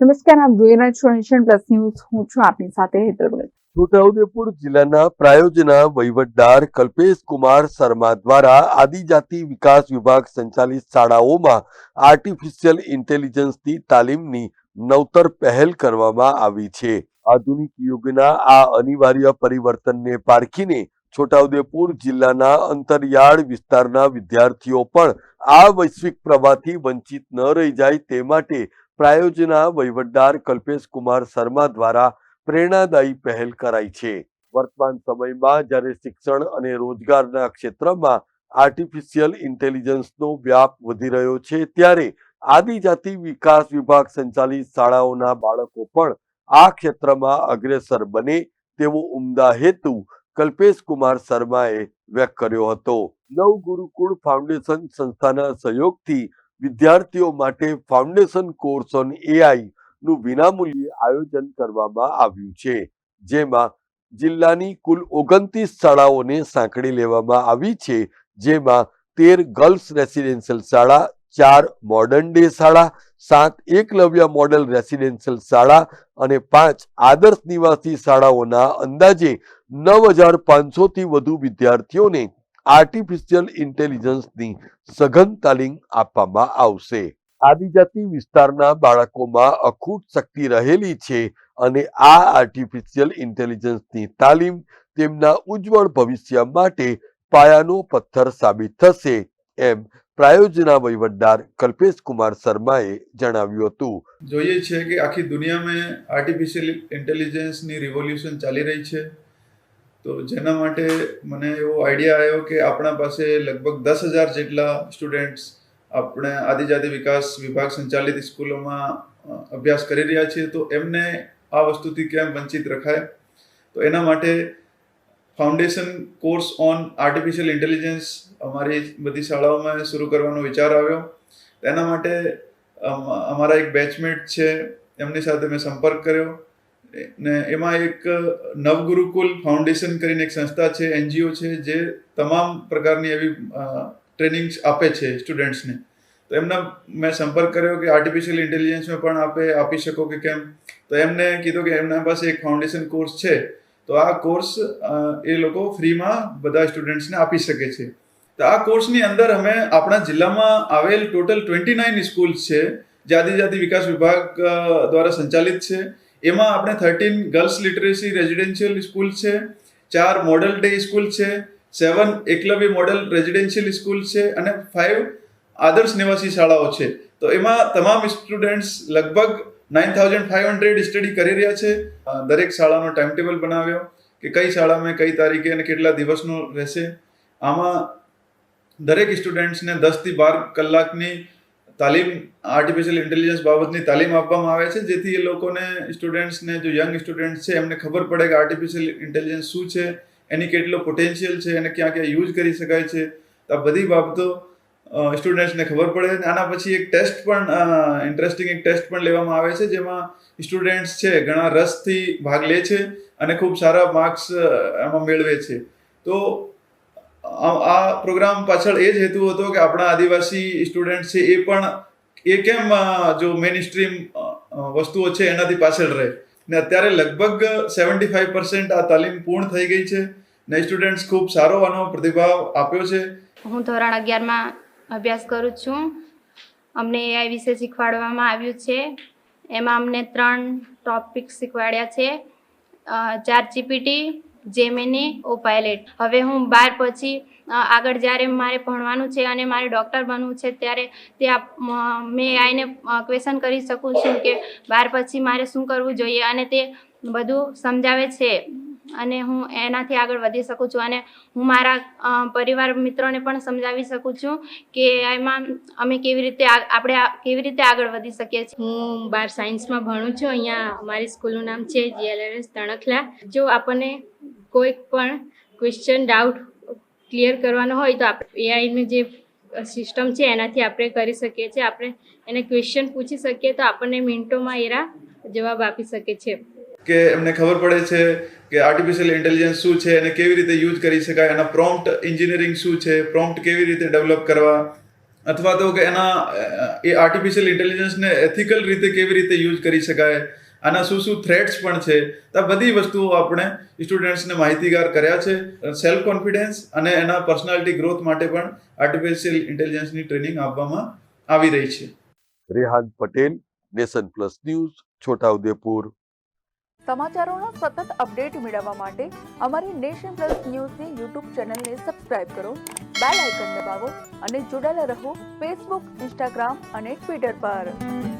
નમસ્કાર, આપ જોઈ રહ્યા છો એશિયન પ્લસ ન્યૂઝ. હું છું આપની સાથે હેતલ છોટાઉદેપુર જિલ્લાના પ્રાયોજના વહીવટદાર કલ્પેશ કુમાર શર્મા દ્વારા આદિજાતિ વિકાસ વિભાગ સંચાલિત શાળાઓમાં આર્ટિફિશિયલ ઇન્ટેલિજન્સની તાલીમની નવતર પહેલ કરવામાં આવી છે. આધુનિક યુગના આ અનિવાર્ય પરિવર્તનને પારખીને છોટાઉદેપુર જિલ્લાના અંતરિયાળ વિસ્તારના વિદ્યાર્થીઓ પણ આ વૈશ્વિક પ્રવાહથી વંચિત ન રહી જાય તે માટે પ્રાયોજના વહીવટદાર કલ્પેશ કુમાર શર્મા દ્વારા પ્રેરણાદાયી પહેલ કરાઈ છે. વર્તમાન સમયમાં જ્યારે શિક્ષણ અને રોજગારના ક્ષેત્રમાં આર્ટિફિશિયલ ઇન્ટેલિજન્સનો વ્યાપ વધી રહ્યો છે, ત્યારે આદિજાતિ વિકાસ વિભાગ સંચાલિત શાળાઓના બાળકો પણ આ ક્ષેત્રમાં અગ્રેસર બને તેવો ઉમદા હેતુ કલ્પેશ કુમાર શર્માએ વ્યક્ત કર્યો હતો. નવ ગુરુકુળ ફાઉન્ડેશન સંસ્થાના સહયોગથી વિદ્યાર્થીઓ માટે ફાઉન્ડેશન કોર્સ ઓન એઆઈ નું વિનામૂલ્યે આયોજન કરવામાં આવ્યું છે. જેમાં જિલ્લાની કુલ ઓગણત્રીસ શાળાઓને સાંકળી લેવામાં આવી છે. જેમાં તેર ગર્લ્સ રેસિડેન્શિયલ શાળા, ચાર મોડર્ન ડે શાળા, સાત એકલવ્ય મોડેલ રેસિડેન્શિયલ શાળા અને પાંચ આદર્શ નિવાસી શાળાઓના અંદાજે નવ હજાર પાંચસોથી વધુ વિદ્યાર્થીઓને આર્ટિફિશિયલ ઇન્ટેલિજન્સની સઘન તાલીમ આપવામાં આવશે. આદિજાતિ વિસ્તારના બાળકોમાં અખૂટ શક્તિ રહેલી છે અને આ આર્ટિફિશિયલ ઇન્ટેલિજન્સની તાલીમ તેમના ઉજ્જવળ ભવિષ્ય માટે પાયાનો પથ્થર સાબિત થશે, એમ પ્રાયોજના વહીવટદાર કલ્પેશ કુમાર શર્માએ જણાવ્યું હતું. જોઈએ છે કે આખી દુનિયામાં આર્ટિફિશિયલ ઇન્ટેલિજન્સની રિવોલ્યુશન ચાલી રહી છે. તો જેના માટે મને એવો આઈડિયા આવ્યો કે આપણા પાસે લગભગ દસ હજાર જેટલા સ્ટુડન્ટ્સ આપણે આદિજાતિ વિકાસ વિભાગ સંચાલિત સ્કૂલોમાં અભ્યાસ કરી રહ્યા છીએ, તો એમને આ વસ્તુથી કેમ વંચિત રખાય? તો એના માટે foundation course on artificial intelligence અમારી બધી શાળાઓમાં શરૂ કરવાનો વિચાર આવ્યો. તેના માટે અમારા એક બેચમેટ છે, એમની સાથે મેં સંપર્ક કર્યો. ને એમાં એક નવગુરુકુલ ફાઉન્ડેશન કરીને એક સંસ્થા છે, એનજીઓ છે, જે તમામ પ્રકારની એવી ટ્રેનિંગ્સ આપે છે સ્ટુડન્ટ્સને તો એમના મેં સંપર્ક કર્યો કે આર્ટિફિશિયલ ઇન્ટેલિજન્સમાં પણ આપે, આપી શકો કે કેમ? તો એમને કીધું કે એમના પાસે એક ફાઉન્ડેશન કોર્સ છે. તો આ કોર્સ એ લોકો ફ્રીમાં બધા સ્ટુડન્ટ્સને આપી શકે છે. તો આ કોર્સની અંદર અમે આપણા જિલ્લામાં આવેલ ટોટલ ટ્વેન્ટી નાઇન સ્કૂલ્સ છે, જે આદિજાતિ વિકાસ વિભાગ દ્વારા સંચાલિત છે. એમાં આપણે thirteen girls literacy residential school છે, ચાર મોડલ ડે સ્કૂલ છે seven Eklavya model residential school છે અને ફાઇવ આદર્શ નિવાસી શાળાઓ છે. તો એમાં તમામ સ્ટુડન્ટ્સ લગભગ nine thousand five hundred study કરી રહ્યા છે. દરેક શાળાનો ટાઈમ ટેબલ બનાવ્યો કે કઈ શાળામાં કઈ તારીખે અને કેટલા દિવસનો રહેશે. આમાં દરેક સ્ટુડન્ટ્સને દસથી બાર કલાકની તાલીમ આર્ટિફિશિયલ ઇન્ટેલિજન્સ બાબતની તાલીમ આપવામાં આવે છે, જેથી એ લોકોને સ્ટુડન્ટ્સને જો યંગ સ્ટુડન્ટ્સ છે, એમને ખબર પડે કે આર્ટિફિશિયલ ઇન્ટેલિજન્સ શું છે, એની કેટલો પોટેન્શિયલ છે, એને ક્યાં ક્યાં યુઝ કરી શકાય છે. આ બધી બાબતો સ્ટુડન્ટ્સને ખબર પડે અને આના પછી એક ટેસ્ટ પણ ઇન્ટરેસ્ટિંગ એક ટેસ્ટ પણ લેવામાં આવે છે, જેમાં સ્ટુડન્ટ્સ છે, ઘણા રસથી ભાગ લે છે અને ખૂબ સારા માર્ક્સ એમાં મેળવે છે. તો આ પ્રોગ્રામ પાછળ એ જ હેતુ હતો કે આપણા આદિવાસી સ્ટુડન્ટ છે એ પણ એ કેમ જો મેઇન સ્ટ્રીમ વસ્તુઓ છે એનાથી પાછળ રહે? ને અત્યારે લગભગ સેવન્ટી ફાઈવ પર્સન્ટ આ તાલીમ પૂર્ણ થઈ ગઈ છે ને સ્ટુડન્ટ્સ ખૂબ સારો આનો પ્રતિભાવ આપ્યો છે. હું ધોરણ અગિયારમાં અભ્યાસ કરું છું. અમને એઆઈ વિશે શીખવાડવામાં આવ્યું છે. એમાં અમને ત્રણ ટોપિક શીખવાડ્યા છે. ચાર જીપીટી જેમિની ઓ પાયલેટ. હવે હું બાર પછી આગળ જ્યારે મારે ભણવાનું છે અને મારે ડૉક્ટર બનવું છે, ત્યારે તે મેં આઈને ક્વેશ્ચન કરી શકું છું કે બાર પછી મારે શું કરવું જોઈએ અને તે બધું સમજાવે છે. અને હું એનાથી આગળ વધી શકું છું અને હું મારા પરિવાર મિત્રોને પણ સમજાવી શકું છું કે એમાં અમે કેવી રીતે આપણે કેવી રીતે આગળ વધી શકીએ છીએ. હું બાર સાયન્સમાં ભણું છું. અહીંયા અમારી સ્કૂલનું નામ છે જીએલઆરએસ તણખલા. જો આપણને કોઈ પણ ક્વેશ્ચન ડાઉટ ક્લિયર કરવાનો હોય તો આપણે એઆઈનું જે સિસ્ટમ છે, એનાથી આપણે કરી શકીએ છીએ. આપણે એને ક્વેશ્ચન પૂછી શકીએ તો આપણને મિનિટોમાં એરા જવાબ આપી શકે છે. કે એમને ખબર પડે છે કે આર્ટિફિશિયલ ઇન્ટેલિજન્સ શું છે અને કેવી રીતે યુઝ કરી શકાય, એના પ્રોમ્પ્ટ એન્જિનિયરિંગ શું છે પ્રોમ્પ્ટ કેવી રીતે ડેવલપ કરવા, અથવા તો કે એના, એ આર્ટિફિશિયલ ઇન્ટેલિજન્સને એથિકલ રીતે કેવી રીતે યુઝ કરી શકાય આના શું શું થ્રેટ્સ પણ છે? તો આ બધી વસ્તુઓ આપણે સ્ટુડન્ટ્સને માહિતીગાર કર્યા છે. સેલ્ફ કોન્ફિડન્સ અને એના પર્સનાલિટી ગ્રોથ માટે પણ આર્ટિફિશિયલ ઇન્ટેલિજન્સની ટ્રેનિંગ આપવામાં આવી રહી છે. Rehan Patel Nation Plus News Chhota Udepur. સમાચારોના સતત અપડેટ મેળવવા માટે અમારી નેશન પ્લસ ન્યૂઝની યુટ્યુબ ચેનલને સબસ્ક્રાઇબ કરો બેલ આઇકન દબાવો અને જોડાયેલા રહો ફેસબુક ઇન્સ્ટાગ્રામ અને ટ્વિટર પર.